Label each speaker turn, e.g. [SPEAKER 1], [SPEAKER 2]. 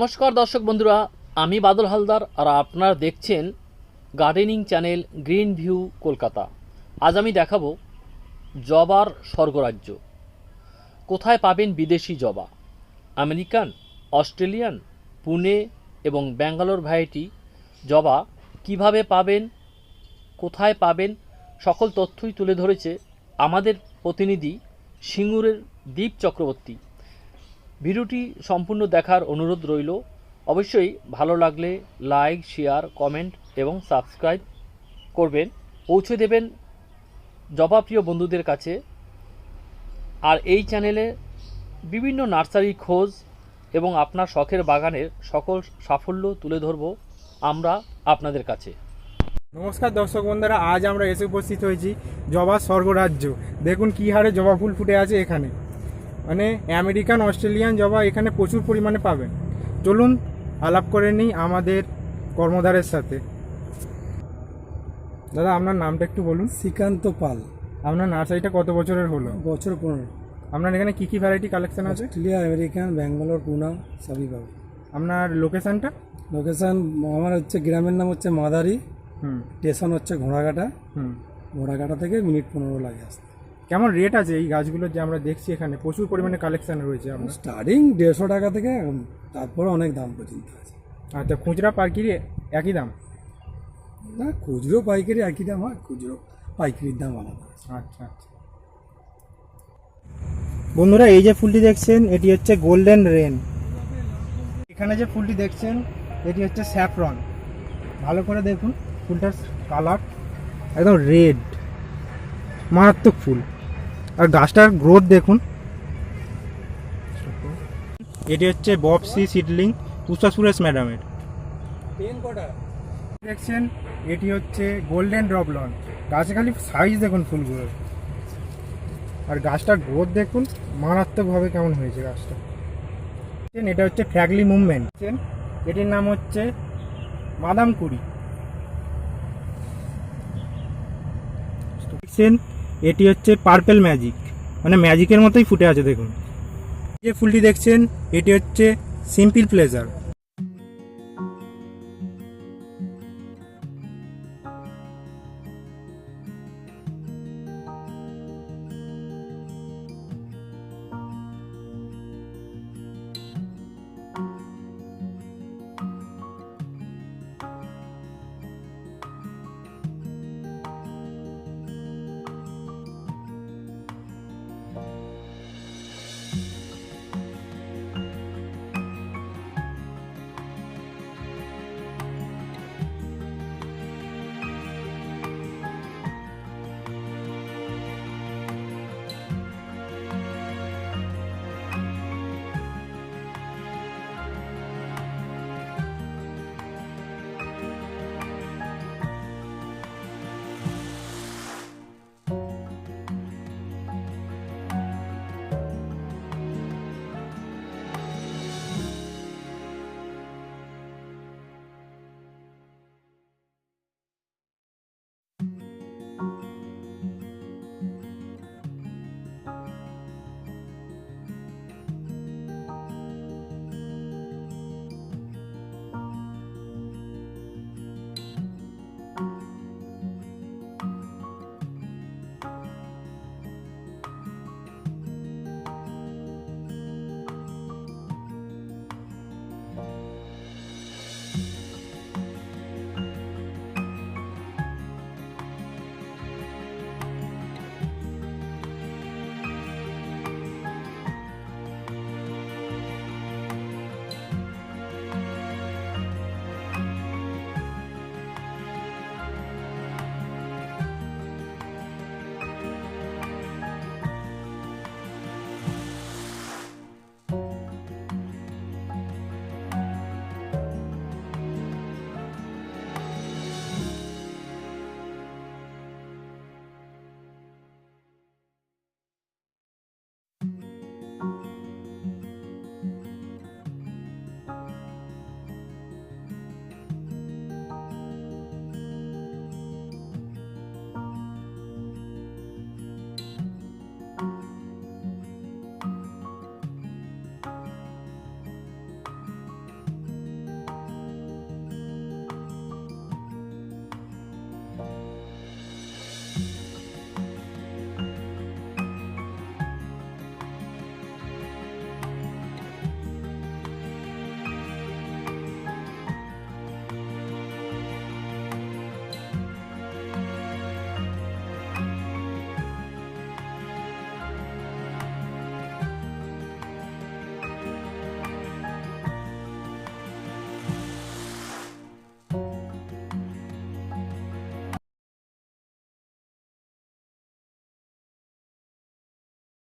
[SPEAKER 1] নমস্কার দর্শক বন্ধুরা, আমি বাদল হালদার আর আপনারা দেখছেন gardening channel green view Kolkata. আজ আমি দেখাবো জবার স্বর্গরাজ্য। কোথায় পাবেন বিদেশি জবা? আমেরিকান, অস্ট্রেলিয়ান, পুনে এবং ব্যাঙ্গালোর ভ্যারাইটি জবা কীভাবে পাবেন, কোথায় পাবেন, সকল তথ্যই তুলে ধরেছে আমাদের প্রতিনিধি সিঙ্গুরের দীপ চক্রবর্তী। ভিডিওটি সম্পূর্ণ দেখার অনুরোধ রইল। অবশ্যই ভালো লাগলে লাইক, শেয়ার, কমেন্ট এবং সাবস্ক্রাইব করবেন। পৌঁছে দেবেন জবাপ্রিয় বন্ধুদের কাছে। আর এই চ্যানেলে বিভিন্ন নার্সারি খোঁজ এবং আপনার শখের বাগানের সকল সাফল্য তুলে ধরব আমরা আপনাদের কাছে।
[SPEAKER 2] নমস্কার দর্শক বন্ধুরা, আজ আমরা এসে উপস্থিত হয়েছি জবা স্বর্গরাজ্য। দেখুন কী হারে জবা ফুল ফুটে আছে এখানে। মানে আমেরিকান অস্ট্রেলিয়ান জবা এখানে প্রচুর পরিমাণে পাবেন। চলুন আলাপ করে নিই আমাদের কর্মধারের সাথে। দাদা আপনার নামটা একটু বলুন।
[SPEAKER 3] শ্রীকান্ত পাল।
[SPEAKER 2] আপনার নার্সারিটা কত বছরের হলো?
[SPEAKER 3] বছর পনেরো।
[SPEAKER 2] আপনার এখানে কী কী ভ্যারাইটি কালেকশন আছে?
[SPEAKER 3] অস্ট্রেলিয়া আমেরিকান ব্যাঙ্গালোর পুনা সবই পাবো।
[SPEAKER 2] আপনার লোকেশানটা
[SPEAKER 3] লোকেশান আমার হচ্ছে গ্রামের নাম হচ্ছে মাদারি।
[SPEAKER 2] হুম।
[SPEAKER 3] স্টেশন হচ্ছে ঘোড়াঘাটা।
[SPEAKER 2] হুম।
[SPEAKER 3] ঘোড়াঘাটা থেকে মিনিট পনেরো লাগে আসতে।
[SPEAKER 2] কেমন রেট আছে এই গাছগুলো যে আমরা দেখছি এখানে? প্রচুর পরিমাণে কালেকশন রয়েছে আপনার
[SPEAKER 3] স্টার্টিং দেড়শো টাকা থেকে তারপরে অনেক দাম পর্যন্ত আছে।
[SPEAKER 2] আচ্ছা খুচরা পাইকারি একই দাম?
[SPEAKER 3] না খুচরো পাইকারি একই দাম হয় খুচরো পাইকারির দাম আলাদা
[SPEAKER 2] আচ্ছা আচ্ছা। বন্ধুরা এই যে ফুলটি দেখছেন এটি হচ্ছে গোল্ডেন রেন এখানে যে ফুলটি দেখছেন এটি হচ্ছে স্যাফরন ভালো করে দেখুন ফুলটার কালার একদম রেড মারাত্মক ফুল। আর গাছটার গ্রোথ দেখুন। এটি হচ্ছে ববসি সিডলিং পুষ্পা সুরেশ ম্যাডামের দেখছেন এটি হচ্ছে গোল্ডেন ড্রপলন গাছে খালি সাইজ দেখুন ফুলগুলোর আর গাছটার গ্রোথ দেখুন মারাত্মকভাবে কেমন হয়েছে গাছটা। দেখছেন, এটা হচ্ছে ফ্র্যাগলি মুভমেন্ট। দেখছেন, এটির নাম হচ্ছে বাদাম কুড়ি। দেখছেন এটি হচ্ছে পার্পেল ম্যাজিক মানে ম্যাজিকের মতোই ফুটে আছে, দেখুন। যে ফুলটি দেখছেন, এটি হচ্ছে সিম্পল প্লেজার